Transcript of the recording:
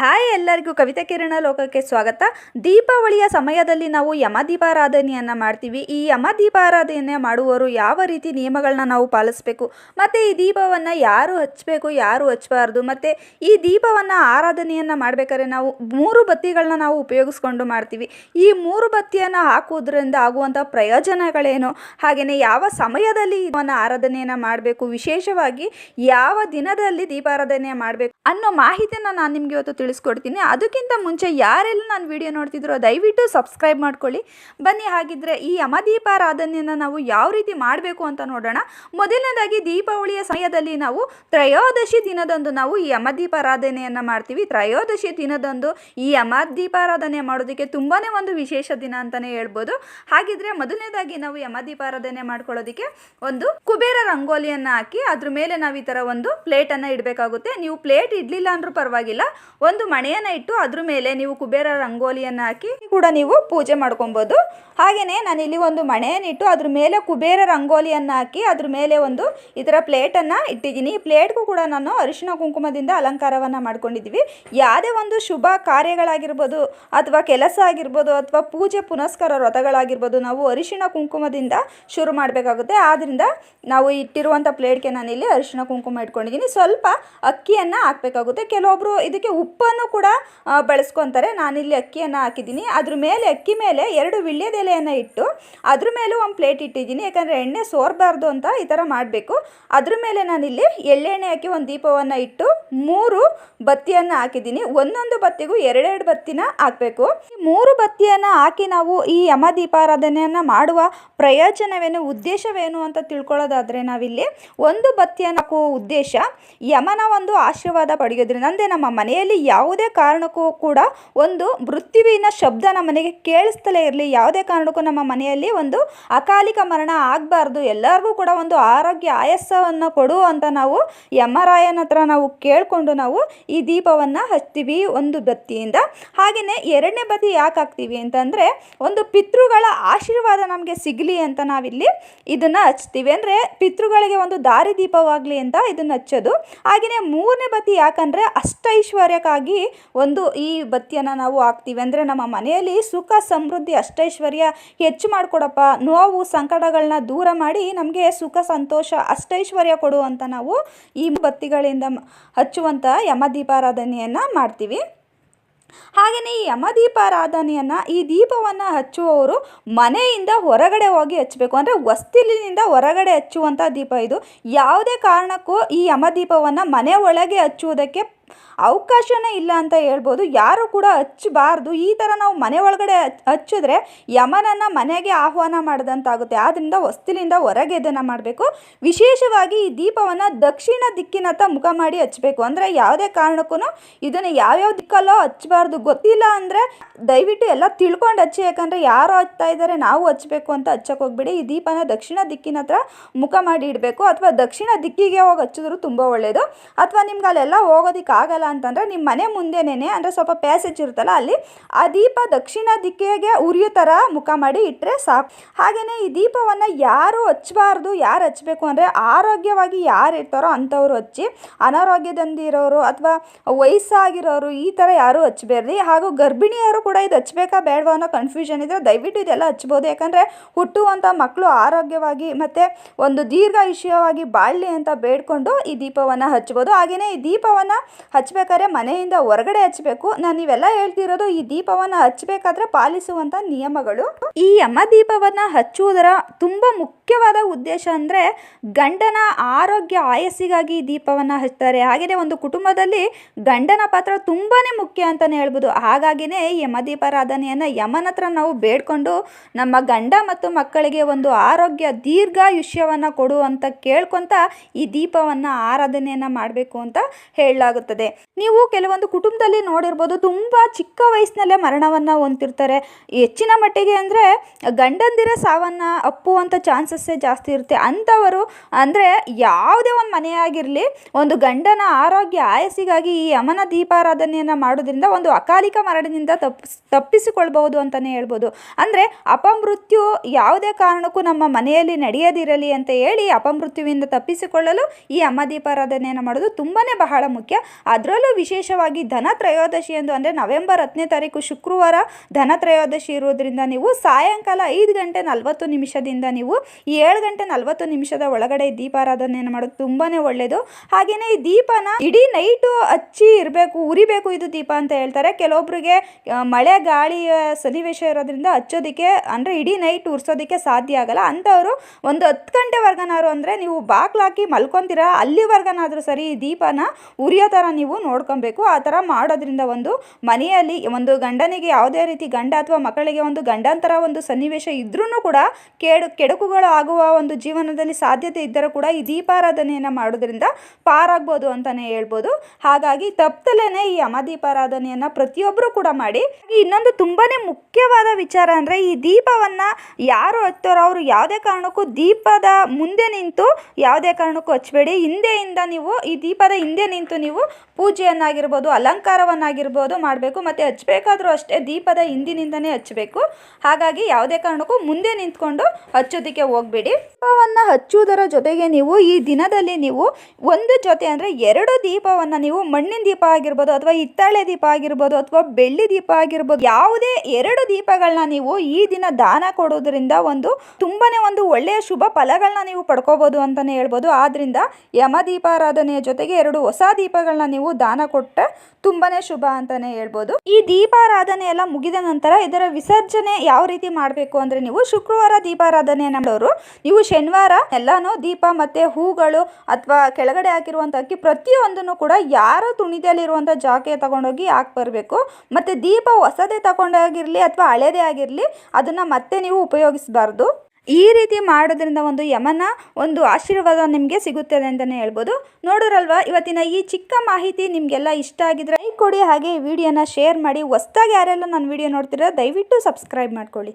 Hi ಎಲ್ಲರಿಗೂ ಕವಿತಾ ಕಿರಣ ಲೋಕಕ್ಕೆ ಸ್ವಾಗತ. ದೀಪಾವಳಿಯ ಸಮಯದಲ್ಲಿ ನಾವು ಯಮ ದೀಪಾರಾಧನೆಯನ್ನು ಮಾಡ್ತೀವಿ. ಈ ಯಮ ದೀಪಾರಾಧನೆ ಮಾಡುವವರು ಯಾವ ರೀತಿ ನಿಯಮಗಳನ್ನ ನಾವು ಪಾಲಿಸಬೇಕು? ಮತ್ತು ಈ ದೀಪವನ್ನು ಯಾರು ಹಚ್ಚಬೇಕು ಯಾರು ಹಚ್ಚಬಾರ್ದು? ಮತ್ತು ಈ ದೀಪವನ್ನು ಆರಾಧನೆಯನ್ನು ಮಾಡಬೇಕಾದ್ರೆ ನಾವು ಮೂರು ಬತ್ತಿಗಳನ್ನ ನಾವು ಉಪಯೋಗಿಸ್ಕೊಂಡು ಮಾಡ್ತೀವಿ. ಈ ಮೂರು ಬತ್ತಿಯನ್ನು ಹಾಕುವುದರಿಂದ ಆಗುವಂಥ ಪ್ರಯೋಜನಗಳೇನು? ಹಾಗೆಯೇ ಯಾವ ಸಮಯದಲ್ಲಿ ಇದನ್ನು ಆರಾಧನೆಯನ್ನು ಮಾಡಬೇಕು? ವಿಶೇಷವಾಗಿ ಯಾವ ದಿನದಲ್ಲಿ ದೀಪಾರಾಧನೆ ಮಾಡಬೇಕು? ಅನ್ನೋ ಮಾಹಿತಿಯನ್ನು ನಾನು ನಿಮಗೆ ಇವತ್ತು ತಿಳಿಸ್ಕೊಡ್ತೀನಿ. ಅದಕ್ಕಿಂತ ಮುಂಚೆ ಯಾರೆಲ್ಲ ನಾನು ವಿಡಿಯೋ ನೋಡ್ತಿದ್ರೋ ದಯವಿಟ್ಟು ಸಬ್ಸ್ಕ್ರೈಬ್ ಮಾಡ್ಕೊಳ್ಳಿ. ಬನ್ನಿ, ಹಾಗಿದ್ರೆ ಈ ಯಮದೀಪಾರಾಧನೆಯನ್ನು ನಾವು ಯಾವ ರೀತಿ ಮಾಡಬೇಕು ಅಂತ ನೋಡೋಣ. ಮೊದಲನೇದಾಗಿ ದೀಪಾವಳಿಯ ಸಮಯದಲ್ಲಿ ನಾವು ತ್ರಯೋದಶಿ ದಿನದಂದು ನಾವು ಈ ಯಮದೀಪಾರಾಧನೆಯನ್ನು ಮಾಡ್ತೀವಿ. ತ್ರಯೋದಶಿ ದಿನದಂದು ಈ ಯಮದೀಪಾರಾಧನೆ ಮಾಡೋದಕ್ಕೆ ತುಂಬಾ ಒಂದು ವಿಶೇಷ ದಿನ ಅಂತಲೇ ಹೇಳ್ಬೋದು. ಹಾಗಿದ್ರೆ ಮೊದಲನೇದಾಗಿ ನಾವು ಯಮದೀಪಾರಾಧನೆ ಮಾಡ್ಕೊಳ್ಳೋದಕ್ಕೆ ಒಂದು ಕುಬೇರ ರಂಗೋಲಿಯನ್ನು ಹಾಕಿ ಅದ್ರ ಮೇಲೆ ನಾವು ಈ ಥರ ಒಂದು ಪ್ಲೇಟನ್ನು ಇಡಬೇಕಾಗುತ್ತೆ. ನೀವು ಪ್ಲೇಟ್ ಇಡಲಿಲ್ಲ ಅಂದರೂ ಪರವಾಗಿಲ್ಲ. ಒಂದು ಮಣೆಯನ್ನು ಇಟ್ಟು ಅದ್ರ ಮೇಲೆ ನೀವು ಕುಬೇರ ರಂಗೋಲಿಯನ್ನ ಹಾಕಿ ಕೂಡ ನೀವು ಪೂಜೆ ಮಾಡ್ಕೊಬೋದು. ನಾನು ನಾನಿಲ್ಲಿ ಒಂದು ಮಣೆಯನ್ನು ಇಟ್ಟು ಅದ್ರ ಮೇಲೆ ಕುಬೇರ ರಂಗೋಲಿಯನ್ನ ಹಾಕಿ ಅದ್ರ ಮೇಲೆ ಒಂದು ಇತರ ಪ್ಲೇಟ್ ಅನ್ನ ಇಟ್ಟಿದ್ದೀನಿ. ಈ ಪ್ಲೇಟ್ಗೂ ಕೂಡ ನಾನು ಅರಿಶಿನ ಕುಂಕುಮದಿಂದ ಅಲಂಕಾರವನ್ನ ಮಾಡ್ಕೊಂಡಿದ್ದೀವಿ. ಯಾವುದೇ ಒಂದು ಶುಭ ಕಾರ್ಯಗಳಾಗಿರ್ಬೋದು ಅಥವಾ ಕೆಲಸ ಆಗಿರ್ಬೋದು ಅಥವಾ ಪೂಜೆ ಪುನಸ್ಕಾರ ವ್ರತಗಳಾಗಿರ್ಬೋದು ನಾವು ಅರಿಶಿಣ ಕುಂಕುಮದಿಂದ ಶುರು ಮಾಡಬೇಕಾಗುತ್ತೆ. ಆದ್ರಿಂದ ನಾವು ಇಟ್ಟಿರುವಂಥ ಪ್ಲೇಟ್ಗೆ ನಾನಿಲ್ಲಿ ಅರಿಶಿಣ ಕುಂಕುಮ ಇಟ್ಕೊಂಡಿದ್ದೀನಿ. ಸ್ವಲ್ಪ ಅಕ್ಕಿಯನ್ನ ಹಾಕಬೇಕಾಗುತ್ತೆ. ಕೆಲವೊಬ್ರು ಇದಕ್ಕೆ ಉಪ್ಪನ್ನು ಕೂಡ ಬಳಸ್ಕೊತಾರೆ. ನಾನಿಲ್ಲಿ ಅಕ್ಕಿಯನ್ನು ಹಾಕಿದ್ದೀನಿ. ಅದ್ರ ಮೇಲೆ, ಅಕ್ಕಿ ಮೇಲೆ ಎರಡು ವಿಳ್ಯದೆಲೆಯನ್ನು ಇಟ್ಟು, ಅದ್ರ ಮೇಲೂ ಒಂದು ಪ್ಲೇಟ್ ಇಟ್ಟಿದ್ದೀನಿ. ಯಾಕಂದರೆ ಎಣ್ಣೆ ಸೋರಬಾರ್ದು ಅಂತ ಈ ಥರ ಮಾಡಬೇಕು. ಅದ್ರ ಮೇಲೆ ನಾನಿಲ್ಲಿ ಎಳ್ಳೆಣ್ಣೆ ಹಾಕಿ ಒಂದು ದೀಪವನ್ನು ಇಟ್ಟು, ಮೂರು ಬತ್ತಿಯನ್ನು ಹಾಕಿದ್ದೀನಿ. ಒಂದೊಂದು ಬತ್ತಿಗೂ ಎರಡೆರಡು ಬತ್ತಿನ ಹಾಕಬೇಕು. ಈ ಮೂರು ಬತ್ತಿಯನ್ನು ಹಾಕಿ ನಾವು ಈ ಯಮ ದೀಪಾರಾಧನೆಯನ್ನು ಮಾಡುವ ಪ್ರಯೋಜನವೇನು, ಉದ್ದೇಶವೇನು ಅಂತ ತಿಳ್ಕೊಳ್ಳೋದಾದರೆ ನಾವಿಲ್ಲಿ ಒಂದು ಬತ್ತಿಯನ್ನು ಹಾಕುವ ಉದ್ದೇಶ, ಯಮನ ಒಂದು ಆಶೀರ್ವಾದ ಪಡೆಯೋದ್ರಿಂದ. ಅಂದರೆ ನಮ್ಮ ಮನೆಯಲ್ಲಿ ಯಾವುದೇ ಕಾರಣಕ್ಕೂ ಕೂಡ ಒಂದು ಮೃತ್ಯುವಿನ ಶಬ್ದ ನಮ್ಮ ಮನೆಗೆ ಕೇಳಿಸ್ತಲೇ ಇರಲಿ, ಯಾವುದೇ ಕಾರಣಕ್ಕೂ ನಮ್ಮ ಮನೆಯಲ್ಲಿ ಒಂದು ಅಕಾಲಿಕ ಮರಣ ಆಗಬಾರ್ದು, ಎಲ್ಲರಿಗೂ ಕೂಡ ಒಂದು ಆರೋಗ್ಯ ಆಯಸ್ಸವನ್ನು ಕೊಡು ಅಂತ ನಾವು ಯಮರಾಯನ ಹತ್ರ ನಾವು ಕೇಳಿಕೊಂಡು ನಾವು ಈ ದೀಪವನ್ನು ಹಚ್ತೀವಿ ಒಂದು ಬತ್ತಿಯಿಂದ ಹಾಗೆಯೇ ಎರಡನೇ ಬತ್ತಿ ಯಾಕೆ ಹಾಕ್ತೀವಿ ಅಂತಂದರೆ ಒಂದು ಪಿತೃಗಳ ಆಶೀರ್ವಾದ ನಮಗೆ ಸಿಗಲಿ ಅಂತ ನಾವಿಲ್ಲಿ ಇದನ್ನು ಹಚ್ತೀವಿ. ಅಂದರೆ ಪಿತೃಗಳಿಗೆ ಒಂದು ದಾರಿ ದೀಪವಾಗಲಿ ಅಂತ ಇದನ್ನು ಹಚ್ಚೋದು. ಹಾಗೆಯೇ ಮೂರನೇ ಬತ್ತಿ ಯಾಕಂದರೆ ಅಷ್ಟೈಶ್ವರ್ಯಕ್ಕಾಗಿ ಒಂದು ಈ ಬತ್ತಿಯನ್ನು ನಾವು ಹಾಕ್ತೀವಿ. ಅಂದರೆ ನಮ್ಮ ಮನೆಯಲ್ಲಿ ಸುಖ, ಸಮೃದ್ಧಿ, ಅಷ್ಟೈಶ್ವರ್ಯ ಹೆಚ್ಚು ಮಾಡಿಕೊಡಪ್ಪ. ನೋವು ಸಂಕಟಗಳನ್ನ ದೂರ ಮಾಡಿ ನಮಗೆ ಸುಖ, ಸಂತೋಷ, ಅಷ್ಟೈಶ್ವರ್ಯ ಕೊಡು ಅಂತ ನಾವು ಈ ಬತ್ತಿಗಳಿಂದ ಹಚ್ಚುವಂಥ ಯಮದೀಪಾರಾಧನೆಯನ್ನು ಮಾಡ್ತೀವಿ. ಹಾಗೆಯೇ ಈ ಯಮದೀಪಾರಾಧನೆಯನ್ನು ಈ ದೀಪವನ್ನು ಹಚ್ಚುವವರು ಮನೆಯಿಂದ ಹೊರಗಡೆ ಹೋಗಿ ಹಚ್ಚಬೇಕು. ಅಂದರೆ ವಸ್ತಿಲಿನಿಂದ ಹೊರಗಡೆ ಹಚ್ಚುವಂಥ ದೀಪ ಇದು. ಯಾವುದೇ ಕಾರಣಕ್ಕೂ ಈ ಯಮದೀಪವನ್ನು ಮನೆ ಒಳಗೆ ಹಚ್ಚುವುದಕ್ಕೆ ಅವಕಾಶನೇ ಇಲ್ಲ ಅಂತ ಹೇಳ್ಬೋದು. ಯಾರು ಕೂಡ ಹಚ್ಚಬಾರ್ದು. ಈ ಥರ ನಾವು ಮನೆ ಒಳಗಡೆ ಹಚ್- ಹಚ್ಚಿದ್ರೆ ಯಮನನ್ನು ಮನೆಗೆ ಆಹ್ವಾನ ಮಾಡಿದಂತಾಗುತ್ತೆ. ಆದ್ದರಿಂದ ಹೊಸ್ತಿಲಿಂದ ಹೊರಗೆ ಇದನ್ನು ಮಾಡಬೇಕು. ವಿಶೇಷವಾಗಿ ಈ ದೀಪವನ್ನು ದಕ್ಷಿಣ ದಿಕ್ಕಿನತ್ತ ಮುಖ ಮಾಡಿ ಹಚ್ಚಬೇಕು ಅಂದರೆ ಯಾವುದೇ ಕಾರಣಕ್ಕೂ ಇದನ್ನು ಯಾವ್ಯಾವ ದಿಕ್ಕಲ್ಲೋ ಹಚ್ಚಬಾರ್ದು ಗೊತ್ತಿಲ್ಲ ಅಂದರೆ ದಯವಿಟ್ಟು ಎಲ್ಲ ತಿಳ್ಕೊಂಡು ಹಚ್ಚಿ. ಯಾಕಂದರೆ ಯಾರು ಹಚ್ತಾ ಇದ್ದಾರೆ ನಾವು ಹಚ್ಚಬೇಕು ಅಂತ ಹಚ್ಚಕ್ಕೆ ಹೋಗ್ಬಿಡಿ. ಈ ದೀಪನ ದಕ್ಷಿಣ ದಿಕ್ಕಿನ ಹತ್ರ ಮುಖ ಮಾಡಿ ಇಡಬೇಕು. ಅಥವಾ ದಕ್ಷಿಣ ದಿಕ್ಕಿಗೆ ಹೋಗಿ ಹಚ್ಚಿದ್ರು ತುಂಬ ಒಳ್ಳೆಯದು ಅಥವಾ ನಿಮ್ಗೆ ಅಲ್ಲೆಲ್ಲ ಹೋಗೋದಕ್ಕೆ ಆಗಲ್ಲ ಅಂತಂದರೆ ನಿಮ್ಮ ಮನೆ ಮುಂದೆನೇ ಅಂದರೆ ಸ್ವಲ್ಪ ಪ್ಯಾಸೇಜ್ ಇರುತ್ತಲ್ಲ ಅಲ್ಲಿ, ಆ ದೀಪ ದಕ್ಷಿಣ ದಿಕ್ಕಿಗೆ ಉರಿಯೋ ಥರ ಮುಖ ಮಾಡಿ ಇಟ್ಟರೆ ಸಾಕು. ಹಾಗೆಯೇ ಈ ದೀಪವನ್ನು ಯಾರು ಹಚ್ಚಬಾರ್ದು ಯಾರು ಹಚ್ಚಬೇಕು ಅಂದರೆ ಆರೋಗ್ಯವಾಗಿ ಯಾರು ಇರ್ತಾರೋ ಅಂಥವ್ರು ಹಚ್ಚಿ, ಅನಾರೋಗ್ಯದಿಂದಿರೋರು ಅಥವಾ ವಯಸ್ಸಾಗಿರೋರು ಈ ಥರ ಯಾರು ಹಚ್ಚಬೇಡ್ರಿ ಹಾಗೂ ಗರ್ಭಿಣಿಯರು ಕೂಡ ಇದು ಹಚ್ಚಬೇಕಾ ಬೇಡವಾ ಅನ್ನೋ ಕನ್ಫ್ಯೂಷನ್ ಇದ್ದರೆ ದಯವಿಟ್ಟು ಇದೆಲ್ಲ ಹಚ್ಬೋದು. ಯಾಕಂದರೆ ಹುಟ್ಟುವಂಥ ಮಕ್ಕಳು ಆರೋಗ್ಯವಾಗಿ ಮತ್ತು ಒಂದು ದೀರ್ಘಾಯುಷ್ಯವಾಗಿ ಬಾಳಲಿ ಅಂತ ಬೇಡ್ಕೊಂಡು ಈ ದೀಪವನ್ನು ಹಚ್ಬೋದು. ಹಾಗೆಯೇ ಈ ದೀಪವನ್ನು ಹಚ್ಚಬೇಕಾದ್ರೆ ಮನೆಯಿಂದ ಹೊರಗಡೆ ಹಚ್ಚಬೇಕು ನಾನು ಇವೆಲ್ಲ ಹೇಳ್ತಿರೋದು ಈ ದೀಪವನ್ನು ಹಚ್ಚಬೇಕಾದ್ರೆ ಪಾಲಿಸುವಂತ ನಿಯಮಗಳು. ಈ ಯಮ ದೀಪವನ್ನ ಹಚ್ಚುವುದರ ತುಂಬಾ ಮುಖ್ಯವಾದ ಉದ್ದೇಶ ಅಂದರೆ ಗಂಡನ ಆರೋಗ್ಯ ಆಯಸ್ಸಿಗಾಗಿ ಈ ದೀಪವನ್ನು ಹಚ್ತಾರೆ. ಹಾಗೆಯೇ ಒಂದು ಕುಟುಂಬದಲ್ಲಿ ಗಂಡನ ಪಾತ್ರ ತುಂಬಾ ಮುಖ್ಯ ಅಂತಲೇ ಹೇಳ್ಬೋದು. ಹಾಗಾಗಿನೇ ಯಮದೀಪಾರಾಧನೆಯನ್ನು ಯಮನ ಹತ್ರ ನಾವು ಬೇಡ್ಕೊಂಡು ನಮ್ಮ ಗಂಡ ಮತ್ತು ಮಕ್ಕಳಿಗೆ ಒಂದು ಆರೋಗ್ಯ ದೀರ್ಘಾಯುಷ್ಯವನ್ನು ಕೊಡು ಅಂತ ಕೇಳ್ಕೊತ ಈ ದೀಪವನ್ನು ಆರಾಧನೆಯನ್ನು ಮಾಡಬೇಕು ಅಂತ ಹೇಳಲಾಗುತ್ತದೆ. ನೀವು ಕೆಲವೊಂದು ಕುಟುಂಬದಲ್ಲಿ ನೋಡಿರ್ಬೋದು ತುಂಬ ಚಿಕ್ಕ ವಯಸ್ಸಿನಲ್ಲೇ ಮರಣವನ್ನು ಹೊಂದಿರ್ತಾರೆ. ಹೆಚ್ಚಿನ ಮಟ್ಟಿಗೆ ಅಂದರೆ ಗಂಡಂದಿರ ಸಾವನ್ನು ಅಪ್ಪುವಂಥ ಚಾನ್ಸಸ್ಸೇ ಜಾಸ್ತಿ ಇರುತ್ತೆ. ಅಂಥವರು ಅಂದರೆ ಯಾವುದೇ ಒಂದು ಮನೆಯಾಗಿರಲಿ, ಒಂದು ಗಂಡನ ಆರೋಗ್ಯ ಆಯಸ್ಸಿಗಾಗಿ ಈ ಯಮನ ದೀಪಾರಾಧನೆಯನ್ನು ಮಾಡೋದ್ರಿಂದ ಒಂದು ಅಕಾಲಿಕ ಮರಣದಿಂದ ತಪ್ಪಿಸ್ ತಪ್ಪಿಸಿಕೊಳ್ಬಹುದು ಅಂತಲೇ ಹೇಳ್ಬೋದು. ಅಂದರೆ ಅಪಮೃತ್ಯು ಯಾವುದೇ ಕಾರಣಕ್ಕೂ ನಮ್ಮ ಮನೆಯಲ್ಲಿ ನಡೆಯದಿರಲಿ ಅಂತ ಹೇಳಿ ಅಪಮೃತ್ಯುವಿಂದ ತಪ್ಪಿಸಿಕೊಳ್ಳಲು ಈ ಅಮ್ಮ ದೀಪಾರಾಧನೆಯನ್ನು ಮಾಡೋದು ತುಂಬಾ ಬಹಳ ಮುಖ್ಯ. ಅದರಲ್ಲೂ ವಿಶೇಷವಾಗಿ ಧನ ತ್ರಯೋದಶಿ ಎಂದು ಅಂದರೆ ನವೆಂಬರ್ ಹತ್ತನೇ ತಾರೀಕು ಶುಕ್ರವಾರ ಧನ ತ್ರಯೋದಶಿ ಇರೋದ್ರಿಂದ ನೀವು ಸಾಯಂಕಾಲ ಐದು ಗಂಟೆ ನಲವತ್ತು ನಿಮಿಷದಿಂದ ನೀವು ಏಳು ಗಂಟೆ ನಲವತ್ತು ನಿಮಿಷದ ಒಳಗಡೆ ಈ ದೀಪಾರಾಧನೆಯನ್ನು ಮಾಡೋದು ತುಂಬಾ ಒಳ್ಳೆಯದು ಹಾಗೆಯೇ ಈ ದೀಪನ ಇಡೀ ನೈಟು ಹಚ್ಚಿ ಇರಬೇಕು, ಉರಿಬೇಕು ಇದು ದೀಪ ಅಂತ ಹೇಳ್ತಾರೆ. ಕೆಲವೊಬ್ಬರಿಗೆ ಮಳೆ ಗಾಳಿಯ ಸನ್ನಿವೇಶ ಇರೋದ್ರಿಂದ ಹಚ್ಚೋದಕ್ಕೆ ಅಂದರೆ ಇಡೀ ನೈಟ್ ಉರ್ಸೋದಕ್ಕೆ ಸಾಧ್ಯ ಆಗಲ್ಲ. ಅಂಥವರು ಒಂದು ಹತ್ತು ಗಂಟೆವರೆಗನಾರು ಅಂದರೆ ನೀವು ಬಾಕ್ಲಾಕಿ ಮಲ್ಕೊತೀರ, ಅಲ್ಲಿವರೆಗನಾದರೂ ಸರಿ ಈ ದೀಪನ ಉರಿಯೋ ಥರ ನೀವು ನೋಡ್ಕೊಬೇಕು. ಆ ಥರ ಮಾಡೋದ್ರಿಂದ ಒಂದು ಮನೆಯಲ್ಲಿ ಒಂದು ಗಂಡನಿಗೆ ಯಾವುದೇ ರೀತಿ ಗಂಡ ಅಥವಾ ಮಕ್ಕಳಿಗೆ ಒಂದು ಗಂಡಾಂತರ ಒಂದು ಸನ್ನಿವೇಶ ಇದ್ರೂ ಕೂಡ ಕೆಡು, ಕೆಡುಕುಗಳು ಆಗುವ ಒಂದು ಜೀವನದಲ್ಲಿ ಸಾಧ್ಯತೆ ಇದ್ದರೂ ಕೂಡ ಈ ದೀಪಾರಾಧನೆಯನ್ನು ಮಾಡೋದ್ರಿಂದ ಪಾರಾಗ್ಬೋದು ಅಂತಲೇ ಹೇಳ್ಬೋದು. ಹಾಗಾಗಿ ತಪ್ಪದಲ್ಲೇ ಈ ಅಮದೀಪಾರಾಧನೆಯನ್ನು ಪ್ರತಿಯೊಬ್ಬರು ಕೂಡ ಮಾಡಿ. ಇನ್ನೊಂದು ತುಂಬಾ ಮುಖ್ಯವಾದ ವಿಚಾರ ಅಂದರೆ ಈ ದೀಪವನ್ನು ಯಾರು ಹಚ್ತಾರೋ ಅವರು ಯಾವುದೇ ಕಾರಣಕ್ಕೂ ದೀಪದ ಮುಂದೆ ನಿಂತು ಯಾವುದೇ ಕಾರಣಕ್ಕೂ ಹಚ್ಚಬೇಡಿ. ಹಿಂದೆಯಿಂದ ನೀವು ಈ ದೀಪದ ಹಿಂದೆ ನಿಂತು ನೀವು ಪೂಜೆಯನ್ನಾಗಿರ್ಬೋದು, ಅಲಂಕಾರವನ್ನಾಗಿರ್ಬೋದು ಮಾಡಬೇಕು. ಮತ್ತು ಹಚ್ಚಬೇಕಾದ್ರೂ ಅಷ್ಟೇ ದೀಪದ ಹಿಂದಿನಿಂದನೇ ಹಚ್ಚಬೇಕು. ಹಾಗಾಗಿ ಯಾವುದೇ ಕಾರಣಕ್ಕೂ ಮುಂದೆ ನಿಂತ್ಕೊಂಡು ಹಚ್ಚೋದಕ್ಕೆ ಹೋಗಬೇಡಿ. ದೀಪವನ್ನು ಹಚ್ಚುವುದರ ಜೊತೆಗೆ ನೀವು ಈ ದಿನದಲ್ಲಿ ನೀವು ಒಂದು ಜೊತೆ ಅಂದರೆ ಎರಡು ದೀಪವನ್ನು ನೀವು ಮಣ್ಣಿನ ದೀಪ ಆಗಿರ್ಬೋದು ಅಥವಾ ಹಿತ್ತಾಳೆ ದೀಪ ಆಗಿರ್ಬೋದು ಅಥವಾ ಬೆಳ್ಳಿ ದೀಪ ಆಗಿರ್ಬೋದು, ಯಾವುದೇ ಎರಡು ದೀಪಗಳನ್ನ ನೀವು ಈ ದಿನ ದಾನ ಕೊಡೋದ್ರಿಂದ ಒಂದು ತುಂಬಾನೇ ಒಂದು ಒಳ್ಳೆಯ ಶುಭ ಫಲಗಳನ್ನ ನೀವು ಪಡ್ಕೋಬೋದು ಅಂತಲೇ ಹೇಳ್ಬೋದು. ಯಮ ದೀಪಾರಾಧನೆಯ ಜೊತೆಗೆ ಎರಡು ಹೊಸ ದೀಪಗಳನ್ನ ನೀವು ದಾನ ಕೊಟ್ಟ ತುಂಬಾನೇ ಶುಭ ಅಂತಾನೆ ಹೇಳ್ಬೋದು. ಈ ದೀಪಾರಾಧನೆ ಎಲ್ಲ ಮುಗಿದ ನಂತರ ಇದರ ವಿಸರ್ಜನೆ ಯಾವ ರೀತಿ ಮಾಡಬೇಕು ಅಂದ್ರೆ ನೀವು ಶುಕ್ರವಾರ ದೀಪಾರಾಧನೆ ಮಾಡೋರು, ನೀವು ಶನಿವಾರ ಎಲ್ಲಾನು ದೀಪ ಮತ್ತೆ ಹೂಗಳು ಅಥವಾ ಕೆಳಗಡೆ ಹಾಕಿರುವಂತ ಅಕ್ಕಿ ಪ್ರತಿಯೊಂದನ್ನು ಕೂಡ ಯಾರ ತುಣಿದಲ್ಲಿರುವಂತ ಜಾಕೆ ತಗೊಂಡೋಗಿ ಹಾಕಿ ಬರಬೇಕು. ಮತ್ತೆ ದೀಪ ಹೊಸದೇ ತಗೊಂಡಾಗಿರ್ಲಿ ಅಥವಾ ಹಳೇದೇ ಆಗಿರ್ಲಿ, ಅದನ್ನ ಮತ್ತೆ ನೀವು ಉಪಯೋಗಿಸಬಾರ್ದು. ಈ ರೀತಿ ಮಾಡೋದ್ರಿಂದ ಒಂದು ಯಮನ, ಒಂದು ಆಶೀರ್ವಾದ ನಿಮಗೆ ಸಿಗುತ್ತದೆ ಅಂತಲೇ ಹೇಳ್ಬೋದು. ನೋಡಿದ್ರಲ್ವಾ, ಇವತ್ತಿನ ಈ ಚಿಕ್ಕ ಮಾಹಿತಿ ನಿಮಗೆಲ್ಲ ಇಷ್ಟ ಆಗಿದ್ರೆ ಲೈಕ್ ಕೊಡಿ, ಹಾಗೆ ಈ ವಿಡಿಯೋನ ಶೇರ್ ಮಾಡಿ. ಹೊಸ್ದಾಗಿ ಯಾರೆಲ್ಲ ನನ್ನ ವಿಡಿಯೋ ನೋಡ್ತೀರಾ ದಯವಿಟ್ಟು ಸಬ್ಸ್ಕ್ರೈಬ್ ಮಾಡ್ಕೊಳ್ಳಿ.